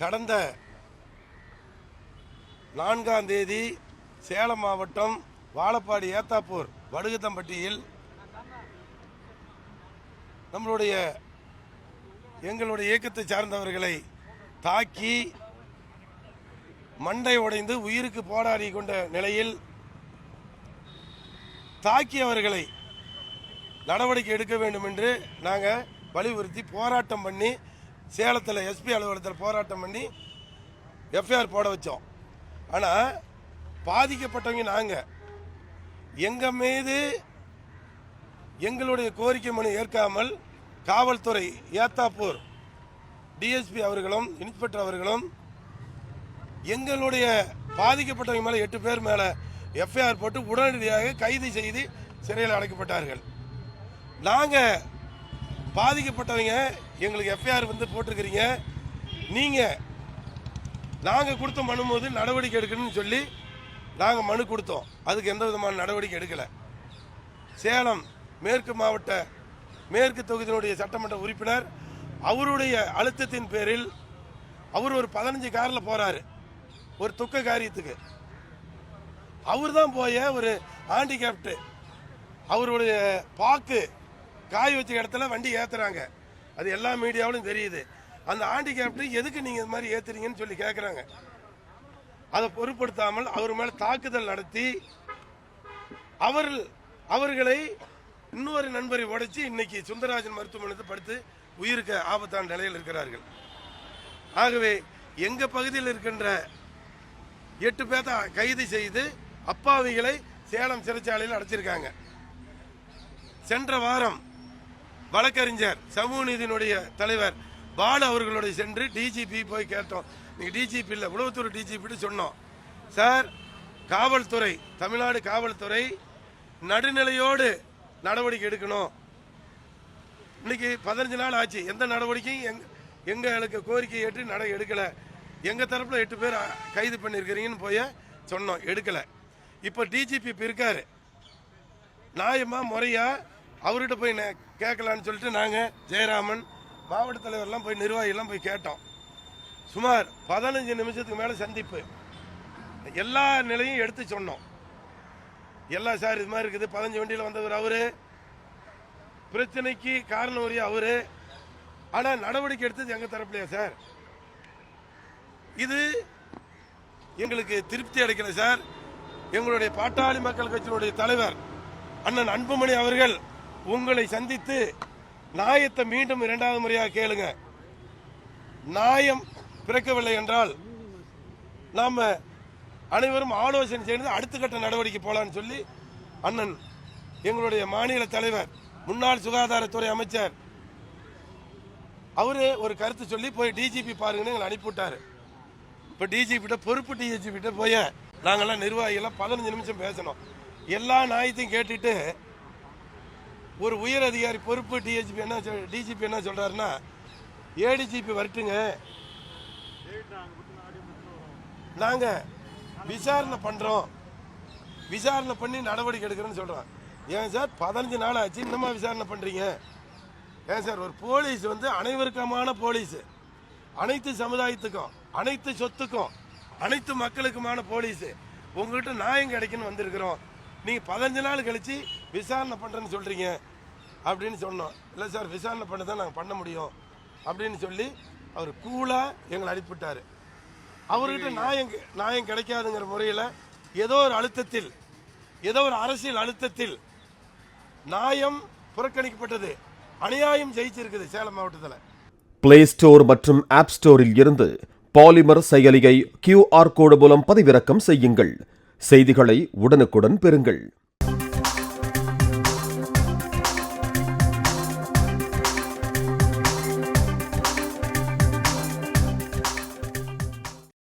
கடந்த நான்காம் தேதி சேலம் மாவட்டம் வாழப்பாடி ஏத்தாப்பூர் வடுகுத்தம்பட்டியில் நம்மளுடைய எங்களுடைய இயக்கத்தை சார்ந்தவர்களை தாக்கி மண்டை உடைந்து உயிருக்கு போராடி கொண்ட நிலையில் தாக்கியவர்களை நடவடிக்கை எடுக்க வேண்டும் என்று நாங்கள் வலியுறுத்தி போராட்டம் பண்ணி சேலத்தில் எஸ்பி அலுவலகத்தில் போராட்டம் பண்ணி எஃப்ஐஆர் போட வச்சோம். ஆனால் பாதிக்கப்பட்டவங்க நாங்கள் எங்கள் மீது எங்களுடைய கோரிக்கை மனு ஏற்காமல் காவல்துறை ஏத்தாப்பூர் டிஎஸ்பி அவர்களும் இன்ஸ்பெக்டர் அவர்களும் எங்களுடைய பாதிக்கப்பட்டவங்க மேலே எட்டு பேர் மேலே எஃப்ஐஆர் போட்டு உடனடியாக கைது செய்து சிறையில் அடைக்கப்பட்டார்கள். நாங்கள் பாதிக்கப்பட்டவங்க எங்களுக்கு எஃப்ஐஆர் வந்து போட்டிருக்கிறீங்க. நீங்கள் நாங்கள் கொடுத்த மனு போது நடவடிக்கை எடுக்கணும்னு சொல்லி நாங்கள் மனு கொடுத்தோம். அதுக்கு எந்த விதமான நடவடிக்கை எடுக்கலை. சேலம் மேற்கு மாவட்ட மேற்கு தொகுதியினுடைய சட்டமன்ற உறுப்பினர் அவருடைய அழுத்தத்தின் பேரில் அவர் ஒரு பதினஞ்சு காரில் போகிறாரு ஒரு துக்க காரியத்துக்கு. அவர் தான் போய ஒரு ஹேண்டிகேப்டு அவருடைய பாக்கு காய் வச்ச இடத்துல வண்டி ஏற்றுறாங்க அது எல்லா மீடியாவிலும் தெரியுது. அந்த ஹேண்டிகேப்டு எதுக்கு நீங்கள் இது மாதிரி ஏற்றுறீங்கன்னு சொல்லி கேட்குறாங்க அதை பொருட்படுத்தாமல் அவர் மேலே தாக்குதல் நடத்தி அவர் அவர்களை இன்னொரு நண்பரை உடைச்சி இன்னைக்கு சுந்தரராஜன் மருத்துவமனையில் படுத்து உயிருக்கு ஆபத்தான நிலையில் இருக்கிறார்கள். ஆகவே எங்கள் பகுதியில் இருக்கின்ற எட்டு பேர்த்த கைது செய்து அப்பாவிகளை சேலம் சிறைச்சாலையில் அடைச்சிருக்காங்க. சென்ற வாரம் வழக்கறிஞர் சமூக நீதியினுடைய தலைவர் பாலு அவர்களுடைய சென்று டிஜிபி போய் கேட்டோம். நீங்கள் டிஜிபி இல்லை உளவுத்துறை டிஜிபி சொன்னோம். சார் காவல்துறை தமிழ்நாடு காவல்துறை நடுநிலையோடு நடவடிக்கை எடுக்கணும். இன்னைக்கு பதினஞ்சு நாள் ஆச்சு. எந்த நடவடிக்கையும் எங் எங்களுக்கு கோரிக்கை ஏற்று நட எடுக்கலை. எங்கள் தரப்பில் எட்டு பேர் கைது பண்ணியிருக்கிறீங்கன்னு போய் சொன்னோம். எடுக்கலை. இப்போ டிஜிபி இப்போ இருக்கார். நியாயமா முறையாக அவர்கிட்ட போய் கேட்கலான்னு சொல்லிட்டு நாங்கள் ஜெயராமன் மாவட்ட தலைவர்லாம் போய் நிர்வாகிகள்லாம் போய் கேட்டோம். சுமார் பதினஞ்சு நிமிஷத்துக்கு மேலே சந்திப்பு. எல்லா நிலையும் எடுத்து சொன்னோம். எல்லா சார் இது மாதிரி இருக்குது பதினஞ்சு வண்டியில் வந்தவர் அவர். பிரச்சனைக்கு காரணம் உரிய அவர். ஆனால் நடவடிக்கை எடுத்தது எங்கள் தரப்புலையா சார்? இது எங்களுக்கு திருப்தி அடைக்கல சார். எங்களுடைய பாட்டாளி மக்கள் கட்சியினுடைய தலைவர் அண்ணன் அன்புமணி அவர்கள் உங்களை சந்தித்து நாயத்தை மீண்டும் இரண்டாவது முறையாக கேளுங்க. நாயம் பிறக்கவில்லை என்றால் நாம் அனைவரும் ஆலோசனை செய்து அடுத்த கட்ட நடவடிக்கை போலான்னு சொல்லி அண்ணன் எங்களுடைய மாநில தலைவர் முன்னாள் சுகாதாரத்துறை அமைச்சர் அவரு ஒரு கருத்து சொல்லி போய் டிஜிபி பாருங்கன்னு எங்களை அனுப்பிவிட்டாரு இப்போ டிஜிபிட்ட பொறுப்பு டிஜிபிட்ட போய் நாங்கெல்லாம் நிர்வாகிகள்லாம் பதினஞ்சு நிமிஷம் பேசணும். எல்லா நாயத்தையும் கேட்டுட்டு ஒரு உயர் அதிகாரி பொறுப்பு டிஹெச்பி என்ன டிஜிபி என்ன சொல்கிறாருன்னா ஏடிஜிபி வரட்டுங்க. நாங்கள் விசாரணை பண்ணுறோம் விசாரணை பண்ணி நடவடிக்கை எடுக்கிறேன்னு சொல்கிறோம் ஏன் சார் பதினஞ்சு நாள் ஆச்சு இன்னமா விசாரணை பண்ணுறீங்க ஏன் சார் ஒரு போலீஸ் வந்து அனைவருக்குமான போலீஸ். அனைத்து சமுதாயத்துக்கும் அனைத்து சொத்துக்கும் அனைத்து மக்களுக்குமான போலீஸு. உங்கள்கிட்ட நியாயம் கிடைக்குன்னு வந்திருக்கிறோம். நீங்கள் பதினஞ்சு நாள் கழித்து விசாரணை பண்ணுறேன்னு சொல்கிறீங்க அப்படின்னு சொன்னோம். இல்லை சார் விசாரணை பண்ண தான் நாங்கள் பண்ண முடியும் அப்படின்னு சொல்லி அவர் கூலா எங்களை அனுப்பிவிட்டாரு. அவர்கிட்ட நியாயம் நியாயம் கிடைக்காதுங்கிற முறையில் ஏதோ ஒரு அழுத்தத்தில் ஏதோ ஒரு அரசியல் அழுத்தத்தில் நியாயம் புறக்கணிக்கப்பட்டது. அநியாயம் ஜெயிச்சிருக்குது சேலம் மாவட்டத்தில். பிளே ஸ்டோர் மற்றும் ஆப் ஸ்டோரில் இருந்து பாலிமர் செயலியை கியூஆர் கோடு மூலம் பதிவிறக்கம் செய்யுங்கள். செய்திகளை உடனுக்குடன் பெறுங்கள்.